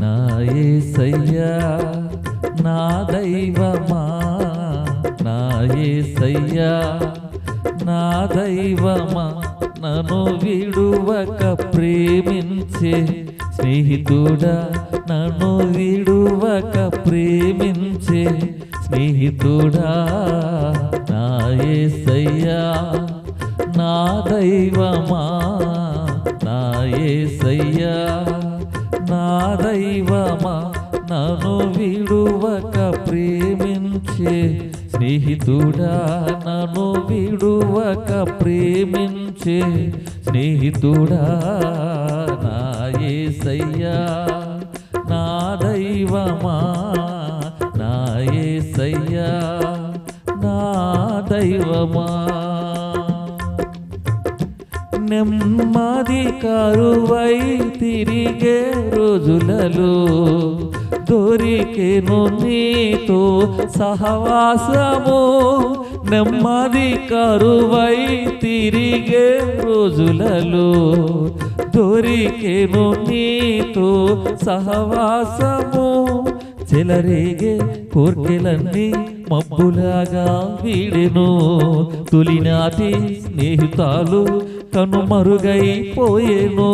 నా నా దైవమా? నా నా దైవమా? నన్ను విడువక ప్రేమించే స్నేహితుడా? నన్ను విడువక ప్రేమించే స్నేహితుడా? నా నా దైవమా? నా నా దైవమా నన్ను విడువక ప్రేమించే స్నేహితుడా నన్ను విడువక ప్రేమించే స్నేహితుడా నా యేసయ్యా నా దైవమా నా యేసయ్యా నా దైవమా. నెమ్మది కరువై తిరిగే రోజులలో దొరికెను నీతో సహవాసము. నెమ్మది కరువై తిరిగే రోజులలో దొరికెను నీతో సహవాసము. చెలరేగే కోర్కెలన్నీ మబ్బులాగా వీడెను. తొలినాటి స్నేహితాలు కనుమరుగైపోయేను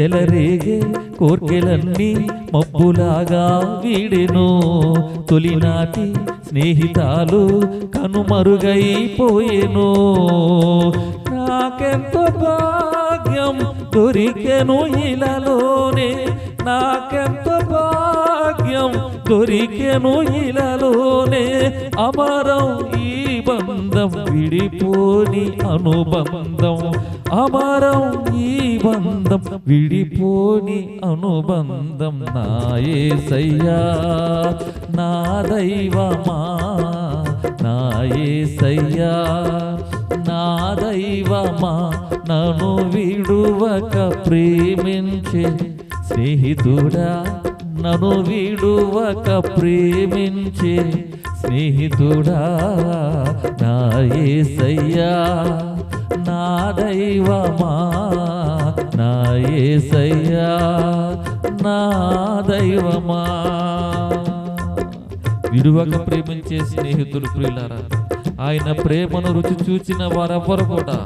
చెలరేగే కోర్కెలన్నీ మబ్బులాగా వీడెను. తొలినాటి స్నేహితాలు కనుమరుగైపోయేను నాకెంతో భాగ్యం దొరికెను ఇలాలోనే. నాకెంతో భాగ్యం దొరికెను ఇలాలోనే. అమరం ఈ బంధం విడిపోని అనుబంధం. అమరం ఈ బంధం విడిపోని అనుబంధం. నా యేసయ్యా నా దైవమా? నా యేసయ్యా నా దైవమా? నన్ను విడువక ప్రేమించే స్నేహితుడా? నన్ను విడువక ప్రేమించే స్నేహితుడా నా ఏసయ్యా నా దైవమా నా ఏసయ్యా నా దైవమా. విడువక ప్రేమించే స్నేహితులు ప్రియులారా ఆయన ప్రేమను రుచి చూచిన వారెవ్వరు కూడా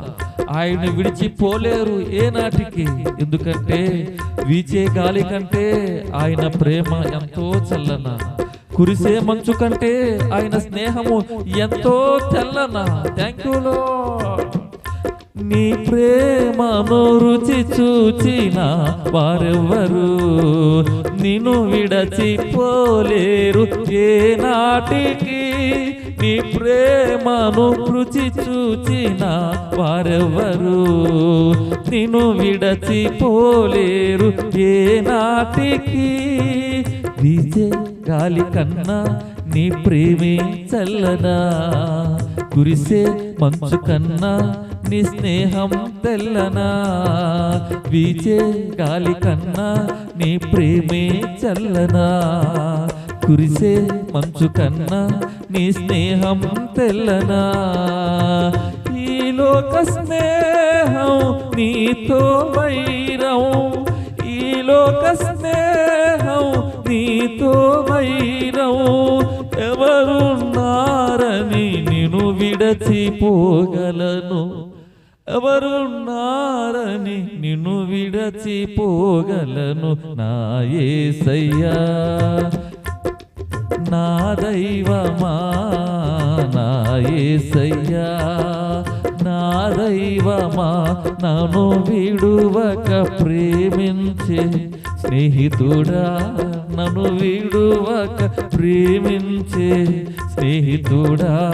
ఆయన విడిచిపోలేరు ఏనాటికి. ఎందుకంటే వీచే గాలి కంటే ఆయన ప్రేమ ఎంతో చల్లన. కురిసే మంచు కంటే ఆయన స్నేహము ఎంతో తెల్లనా. థ్యాంక్ యూ నీ ప్రేమను రుచి చూచిన వారెవ్వరు నిన్ను విడచిపోలేరు. ఏ నాటికి నీ ప్రేమను రుచి చూచిన వారెవ్వరు నిన్ను విడచిపోలేరు. ఏ నాటికి వీచే గాలి కన్నా నీ ప్రేమే చల్లనా కురిసే మంచు కన్నా నీ స్నేహం తెల్లనా? వీచే గాలి కన్నా నీ ప్రేమే చల్లనా? కురిసే మంచు కన్నా నీ స్నేహం తెల్లనా? ఈ లోక స్నేహం నీతో వైరం ఈ లోక స్నేహం నీతో విడచిపోగలను ఎవరున్నారని నిన్ను విడచిపోగలను నా యేసయ్యా నా దైవమా నా యేసయ్యా నా దైవమా నన్ను విడువక ప్రేమించే స్నేహితుడా. నన్ను విడువక ప్రేమించే స్నేహితుడా?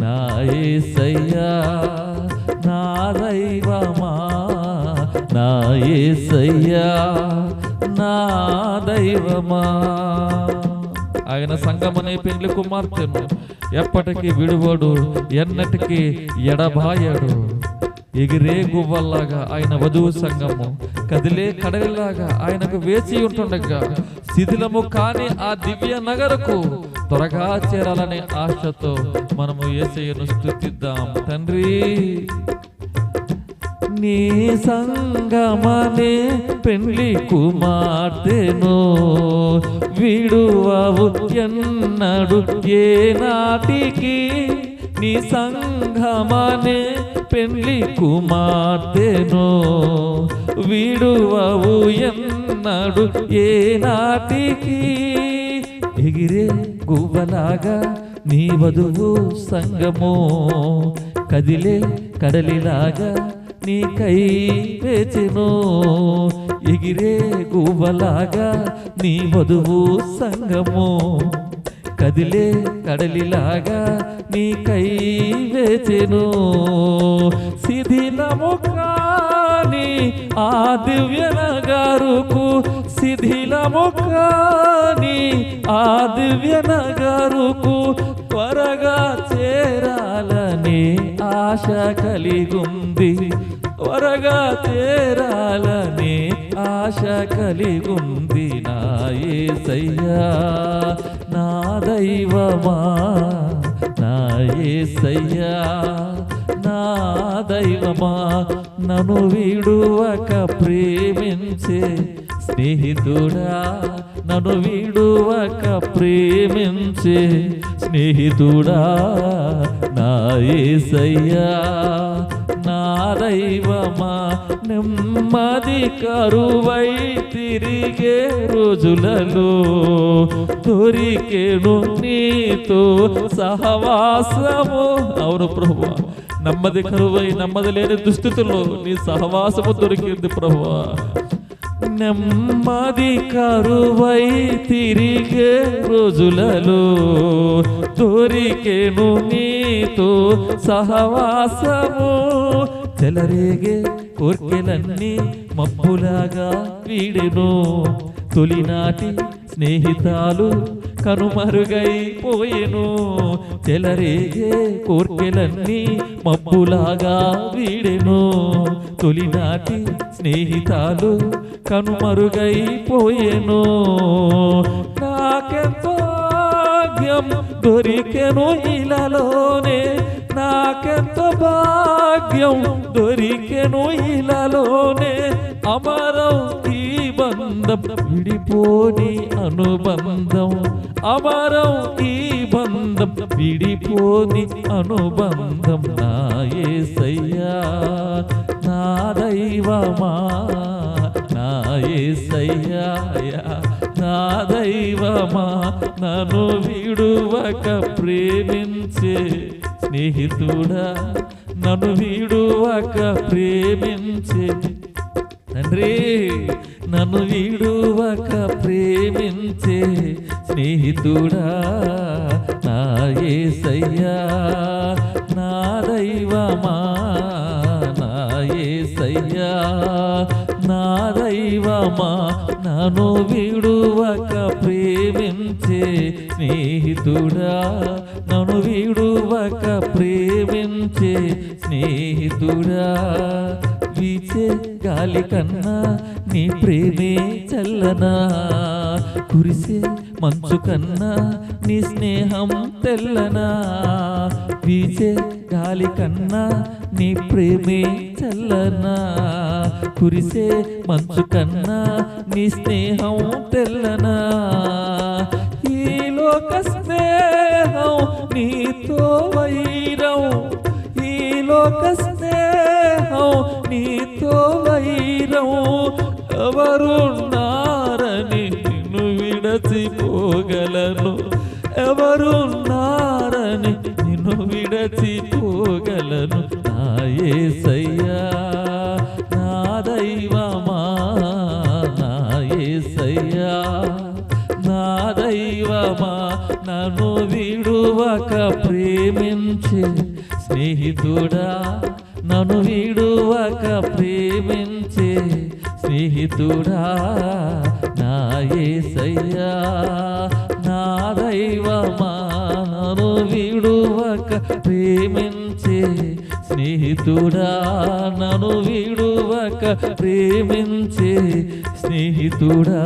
నా యేసయ్యా నా దైవమా? నా యేసయ్యా నా దైవమా? ఆయన సంగమనే పెండ్లి కుమార్తెను. ఎప్పటికీ విడువడు ఎన్నటికీ ఎడబాయడు. ఎగిరే గువ్వల్లాగా ఆయన వధువు సంఘము కదిలే కడలిలాగా ఆయనకు వేచి ఉంటుండగా శిథిలము కాని ఆ దివ్య నగరకు త్వరగా చేరాలనే ఆశతో మనము ఏసయ్యను స్థుతిద్దాం తండ్రి నీ సంగమనే పెళ్ళి కుమార్తెను విడువవు ఎన్నడు ఏ నాటికి నీ సంగమనే పెళ్ళి కుమార్తెను విడువవు ఎన్నడు ఏ నాటికి ఎగిరే గువ్వలాగా నీ వధువు సంగము కదిలే కడలిలాగా నీ కై వేచెను ఎగిరే గువ్వలాగా నీ వధువు సంగము కదిలే కడలిలాగా నీ కై వేచెను. శిథిలము కాని ఆ దివ్య నగారుకు శిథిలము కాని ఆ దివ్య నగారుకు త్వరగా చేరాలని ఆశ కలిగుంది. త్వరగా చేరాలని ఆశ కలిగుంది నా యేసయ్యా నా దైవమా నా యేసయ్యా నా దైవమా నన్ను విడువక ప్రేమించే స్నేహితుడా నన్ను విడువక ప్రేమించే స్నేహితుడా నా యేసయ్యా దైవమా నెమ్మది కరువై తిరిగే రోజులలో దొరికేను నీతో సహవాసము. అవును ప్రభు నెమ్మది కరువై నెమ్మది లేని దుస్థితుల్లో నీ సహవాసము దొరికింది ప్రభు నెమ్మది కరువై తిరిగే రోజులలో దొరికేను నీతో సహవాసము. చెలరేగే కోర్కెలన్నీ మబ్బులాగా వీడెను. తొలినాటి స్నేహితాలు కనుమరుగైపోయెను చెలరేగే కోర్కెలన్నీ మబ్బులాగా వీడెను. తొలినాటి స్నేహితాలు కనుమరుగైపోయెను నాకెంతో భాగ్యం దొరికెను ఇలాలోనే. నాకెంత భాగ్యం దొరికెను ఇలాలోనే అమరం ఈ బంధం విడిపోని అనుబంధం. అమరం ఈ బంధం విడిపోని అనుబంధం నా యేసయ్యా నా దైవమా నా యేసయ్యా నా దైవమా నన్ను విడువక ప్రేమించే స్నేహితుడా నన్ను విడువక ప్రేమించే. తండ్రి నన్ను విడువక ప్రేమించే స్నేహితుడా నా ఏసయ్యా నా దైవమా. నా నా దైవమా? నన్ను విడువక ప్రేమించే స్నేహితుడా? నన్ను విడువక ప్రేమించే స్నేహితుడా? వీచే గాలి కన్నా నీ ప్రేమే చల్లనా? కురిసే మంచు కన్నా నీ స్నేహం తెల్లనా? వీచే గాలి కన్నా నీ ప్రేమే చల్లనా? కురిసే మంచు కన్నా నీ స్నేహం తెల్లనా? ఈ లోక స్నేహం నీతో వైరం ఈ లోక స్నేహం నీతో వైరం ఎవరున్నారని నిన్ను విడచిపోగలను. ఎవరున్నారని నిన్ను విడచిపోగలను. నా యేసయ్యా నా దైవమా నా సయ్యా నా దైవమా నన్ను విడువక ప్రేమించే స్నేహితుడా. నన్ను విడువక ప్రేమించే స్నేహితుడా నా ఏసయ్యా నా దైవమా నన్ను విడువక ప్రేమించే స్నేహితుడా నన్ను విడువక ప్రేమించే స్నేహితుడా